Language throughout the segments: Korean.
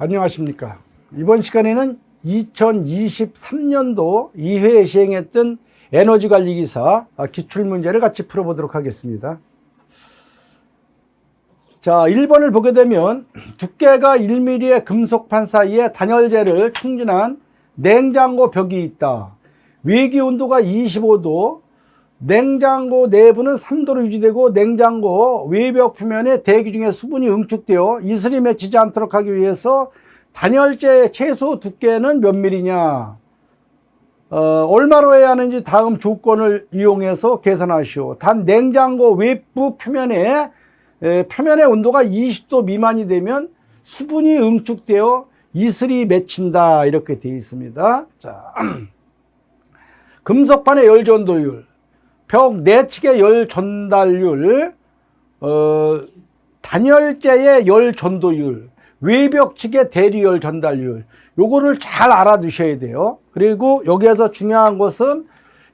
안녕하십니까. 이번 시간에는 2023년도 2회에 시행했던 에너지 관리 기사 기출 문제를 같이 풀어보도록 하겠습니다. 자, 1번을 보게 되면 두께가 1mm의 금속판 사이에 단열재를 충전한 냉장고 벽이 있다. 외기 온도가 25도, 냉장고 내부는 3도로 유지되고 냉장고 외벽 표면에 대기 중에 수분이 응축되어 이슬이 맺히지 않도록 하기 위해서 단열재 최소 두께는 몇 밀리냐? 어, 얼마로 해야 하는지 다음 조건을 이용해서 계산하시오. 단 냉장고 외부 표면에 에, 표면의 온도가 20도 미만이 되면 수분이 응축되어 이슬이 맺힌다 이렇게 되어 있습니다. 자, 금속판의 열 전도율, 벽 내측의 열 전달률, 어, 단열재의 열 전도율, 외벽 측의 대리열 전달률, 요거를 잘 알아두셔야 돼요. 그리고 여기에서 중요한 것은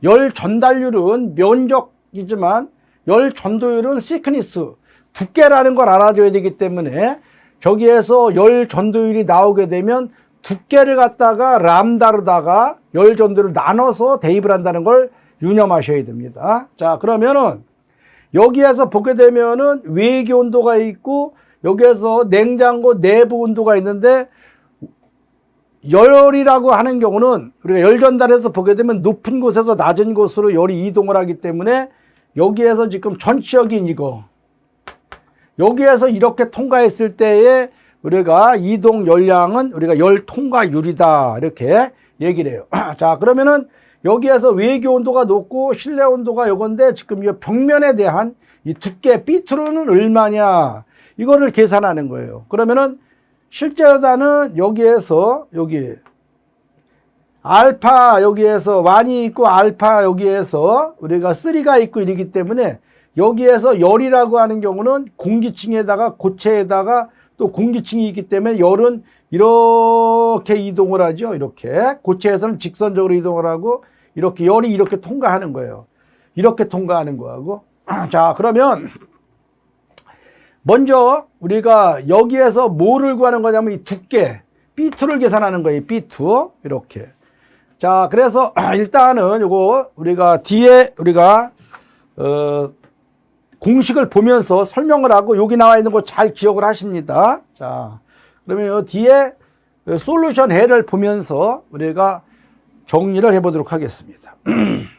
열 전달률은 면적이지만 열 전도율은 시크니스, 두께라는 걸 알아줘야 되기 때문에 저기에서 열 전도율이 나오게 되면 두께를 갖다가 람다로다가 열 전도를 나눠서 대입을 한다는 걸 유념하셔야 됩니다. 자, 그러면은 여기에서 보게 되면은 외기 온도가 있고 여기에서 냉장고 내부 온도가 있는데 열이라고 하는 경우는 우리가 열 전달해서 보게 되면 높은 곳에서 낮은 곳으로 열이 이동을 하기 때문에 여기에서 지금 전체적인 이거 여기에서 이렇게 통과했을 때에 우리가 이동 열량은 우리가 열 통과율이다 이렇게 얘기를 해요. 자 그러면은 여기에서 외기 온도가 높고 실내 온도가 요건데 지금 이 벽면에 대한 이 두께 비트로는 얼마냐 이거를 계산하는 거예요. 그러면은 실제로다는 여기에서 여기 알파 여기에서 완이 있고 알파 여기에서 우리가 3가 있고 이러기 때문에 여기에서 열이라고 하는 경우는 공기층에다가 고체에다가 또 공기층이 있기 때문에 열은 이렇게 이동을 하죠. 이렇게 고체에서는 직선적으로 이동을 하고 이렇게 열이 이렇게 통과하는 거예요. 이렇게 통과하는 거하고 자 그러면 먼저 우리가 여기에서 뭐를 구하는 거냐면 이 두께 B2를 계산하는 거예요. B2 이렇게 자 그래서 일단은 요거 우리가 뒤에 우리가 어 공식을 보면서 설명을 하고 여기 나와 있는 거 잘 기억을 하십니다. 자, 그러면 요 뒤에 솔루션 해를 보면서 우리가 정리를 해보도록 하겠습니다.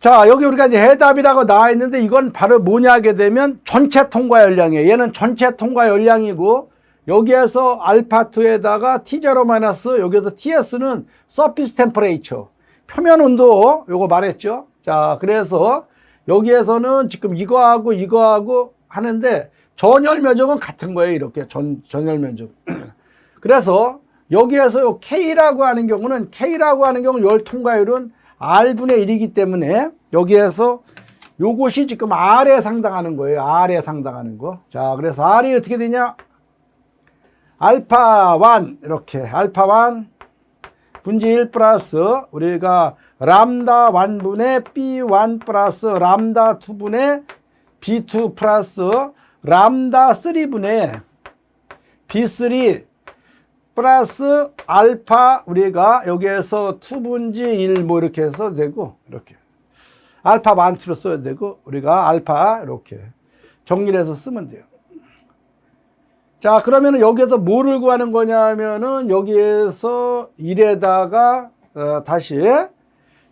자, 여기 우리가 이제 해답이라고 나와 있는데 이건 바로 뭐냐 하게 되면 전체 통과 열량이에요. 얘는 전체 통과 열량이고 여기에서 알파2에다가 T0 마이너스 여기에서 TS는 서피스 템퍼레이처 표면 온도 요거 말했죠. 자, 그래서 여기에서는 지금 이거하고 이거하고 하는데 전열 면적은 같은 거예요. 이렇게 전, 전열 면적. 그래서 여기에서 요 K라고 하는 경우는 K라고 하는 경우 열 통과율은 R분의 1이기 때문에 여기에서 요것이 지금 R에 상당하는 거예요. R에 상당하는 거. 자, 그래서 R이 어떻게 되냐? 알파 1 이렇게 알파 1 분지 1 플러스 우리가 람다 1분의 B1 플러스 람다 2분의 B2 플러스 람다 3분의 B3 플러스 알파 우리가 여기에서 2분지 1 뭐 이렇게 해서 되고 이렇게 알파 만투로 써야 되고 우리가 알파 이렇게 정리를 해서 쓰면 돼요. 자 그러면은 여기에서 뭐를 구하는 거냐면은 여기에서 1에다가 어, 다시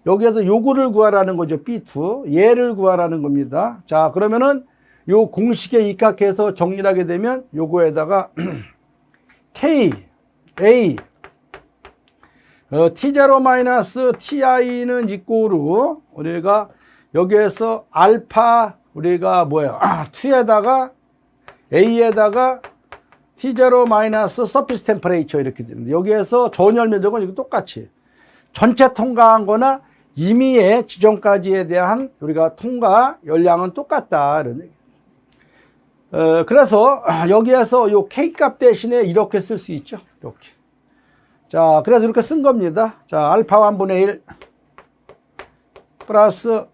여기에서 요거를 구하라는 거죠. B2. 얘를 구하라는 겁니다. 자, 그러면은 요 공식에 입각해서 정리를 하게 되면 요거에다가 K, A, 어, T0 마이너스 TI는 이꼬르 우리가 여기에서 알파 우리가 뭐야? 아, 2에다가 A에다가 T0 마이너스 서피스 템퍼레이처 이렇게 됩니다. 여기에서 전열 면적은 이거 똑같이 전체 통과한 거나 임의의 지정까지에 대한 우리가 통과 열량은 똑같다. 이런 얘기. 어, 그래서 여기에서 요 K 값 대신에 이렇게 쓸 수 있죠. 이렇게. 자, 그래서 이렇게 쓴 겁니다. 자, 알파 1분의 1 플러스